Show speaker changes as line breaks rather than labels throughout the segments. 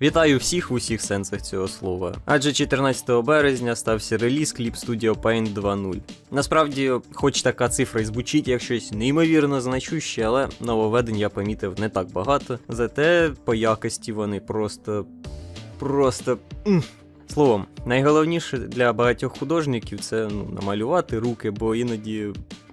Вітаю всіх в усіх сенсах цього слова. Адже 14 березня стався реліз Clip Studio Paint 2.0. Насправді, хоч така цифра і звучить як щось неймовірно значуще, але нововведень я помітив не так багато. Зате по якості вони просто. просто. Словом, найголовніше для багатьох художників це ну, намалювати руки, бо іноді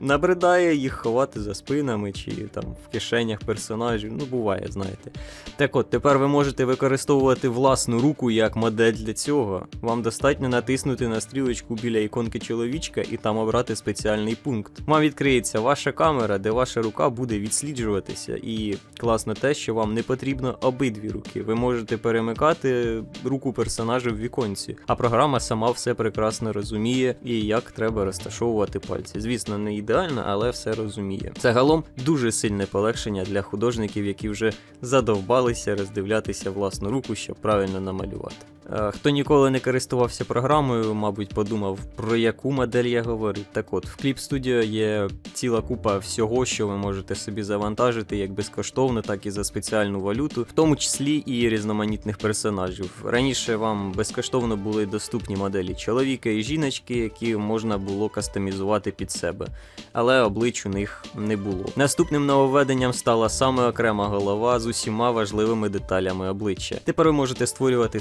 набридає їх ховати за спинами чи там в кишенях персонажів. Ну, буває, знаєте. Так от, тепер ви можете використовувати власну руку як модель для цього. Вам достатньо натиснути на стрілочку біля іконки чоловічка і там обрати спеціальний пункт. Вам відкриється ваша камера, де ваша рука буде відсліджуватися. І класно те, що вам не потрібно обидві руки. Ви можете перемикати руку персонажа в віконці, а програма сама все прекрасно розуміє і як треба розташовувати пальці. Звісно, не ідеально, але все розуміє. Загалом дуже сильне полегшення для художників, які вже задовбалися роздивлятися власну руку, щоб правильно намалювати. Е, Хто ніколи не користувався програмою, мабуть, подумав, про яку модель я говорю. Так от, в Clip Studio є ціла купа всього, що ви можете собі завантажити як безкоштовно, так і за спеціальну валюту, в тому числі і різноманітних персонажів. Раніше вам безкоштовно були доступні моделі чоловіка і жіночки, які можна було кастомізувати під себе, але облич у них не було. Наступним нововведенням стала саме окрема голова з усіма важливими деталями обличчя. Тепер ви можете створювати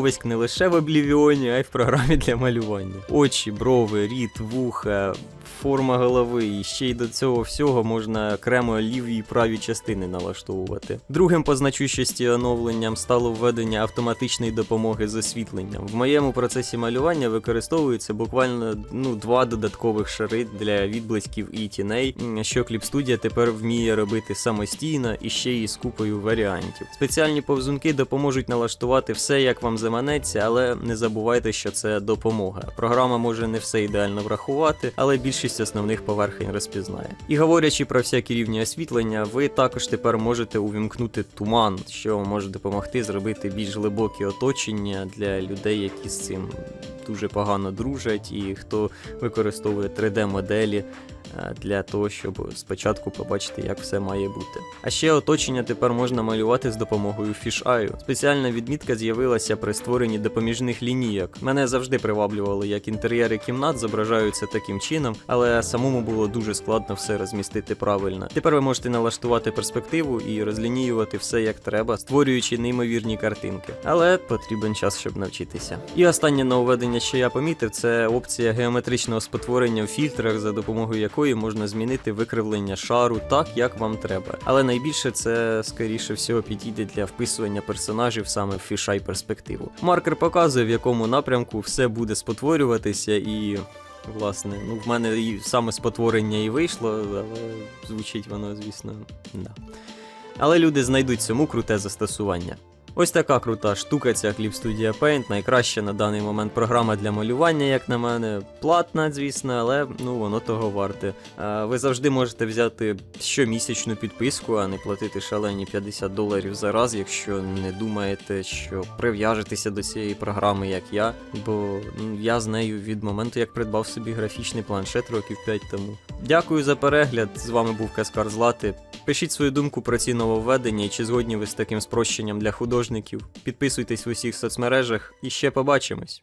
страховиськ не лише в Облівіоні, а й в програмі для малювання. Очі, брови, ріт, вуха. Форма голови, і ще й до цього всього можна окремо ліві і праві частини налаштовувати. Другим по значущості оновленням стало введення автоматичної допомоги з освітленням. В моєму процесі малювання використовується буквально ну, два додаткових шари для відблисків і тіней, що Clip Studio тепер вміє робити самостійно і ще й з купою варіантів. Спеціальні повзунки допоможуть налаштувати все, як вам заманеться, але не забувайте, що це допомога. Програма може не все ідеально врахувати, але більшість основних поверхень розпізнає. І говорячи про всякі рівні освітлення, ви також тепер можете увімкнути туман, що може допомогти зробити більш глибокі оточення для людей, які з цим дуже погано дружать, і хто використовує 3D-моделі е, для того, щоб спочатку побачити, як все має бути. А ще оточення тепер можна малювати з допомогою Fisheye. Спеціальна відмітка з'явилася при створенні допоміжних лінійок. Мене завжди приваблювало, як інтер'єри кімнат зображаються таким чином, але самому було дуже складно все розмістити правильно. Тепер ви можете налаштувати перспективу і розлініювати все як треба, створюючи неймовірні картинки. Але потрібен час, щоб навчитися. І останнє нововведення, що я помітив, це опція геометричного спотворення в фільтрах, за допомогою якої можна змінити викривлення шару так, як вам треба. Але найбільше це скоріше всього підійде для вписування персонажів саме в фішай перспективу. Маркер показує, в якому напрямку все буде спотворюватися і. Власне, ну в мене і саме спотворення і вийшло, але звучить воно, звісно, да. Але люди знайдуть цьому круте застосування. Ось така крута штука ця Clip Studio Paint, найкраща на даний момент програма для малювання, як на мене. Платна, звісно, але ну воно того варте. Ви завжди можете взяти щомісячну підписку, а не платити шалені 50 доларів за раз, якщо не думаєте, що прив'яжетеся до цієї програми, як я. Бо я з нею від моменту, як придбав собі графічний планшет років 5 тому. Дякую за перегляд. З вами був Каскар Злати. Пишіть свою думку про ці нововведення і чи згодні ви з таким спрощенням для художників. Підписуйтесь в усіх соцмережах і ще побачимось.